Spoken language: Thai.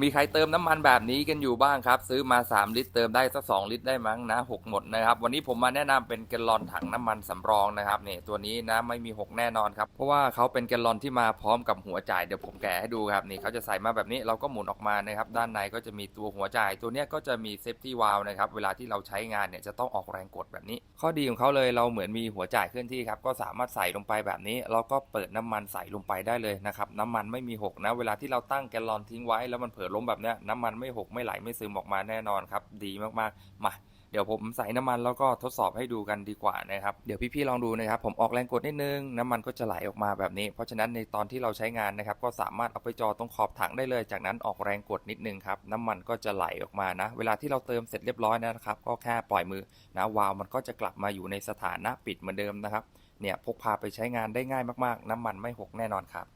มีใครเติมน้ำมันแบบนี้กันอยู่บ้างครับ ซื้อมา 3 ลิตรเติมได้สัก2ลิตรได้มั้งนะหกหมดนะครับ วันนี้ผมมาแนะนำเป็นแกลลอนถังน้ำมันสำรองนะครับเนี่ยตัวนี้นะไม่มี 6 แน่นอนครับ เพราะว่าเขาเป็นแกลลอนที่มาพร้อมกับหัวจ่ายเดี๋ยวผมแกะให้ดูครับนี่เขาจะใส่มาแบบนี้เราก็หมุนออกมานะครับ ด้านในก็จะมีตัวหัวจ่าย ตัวเนี้ยก็จะมีเซฟตี้วาลนะครับเวลาที่เราใช้งานเนี่ยจะต้องออกแรงกดแบบนี้ ข้อดีของเขาเลยเราเหมือนมีหัวจ่ายเคลื่อนที่ครับก็สามารถใส่ลงไปแบบนี้แล้วก็เปิดน้ำมันใส่ลงไปได้เลยนะครับน้ำมันไม่มีหกนะ เวลาที่เราตั้งแกลลอนทิ้งไว้แล้วมันเลอล้มแบบเนี้ยน้ำมันไม่หกไม่ไหลไม่ซึมออกมาแน่นอนครับ ดีมากๆ มาเดี๋ยวผมใส่น้ำมันแล้วก็ทดสอบให้ดูกันดีกว่านะครับ เดี๋ยวพี่ๆลองดูนะครับ ผมออกแรงกดนิดนึง น้ำมันก็จะไหลออกมาแบบนี้ เพราะฉะนั้นในตอนที่เราใช้งานนะครับ ก็สามารถเอาไปจอตรงขอบถังได้เลย จากนั้นออกแรงกดนิดนึงครับ น้ำมันก็จะไหลออกมานะ เวลาที่เราเติมเสร็จเรียบร้อยนะครับ ก็แค่ปล่อยมือนะวาล์วมันก็จะกลับมาอยู่ในสถานะปิดเหมือนเดิมนะครับ เนี่ยพกพาไปใช้งานได้ง่ายมากๆ น้ำมันไม่หกแน่นอนครับ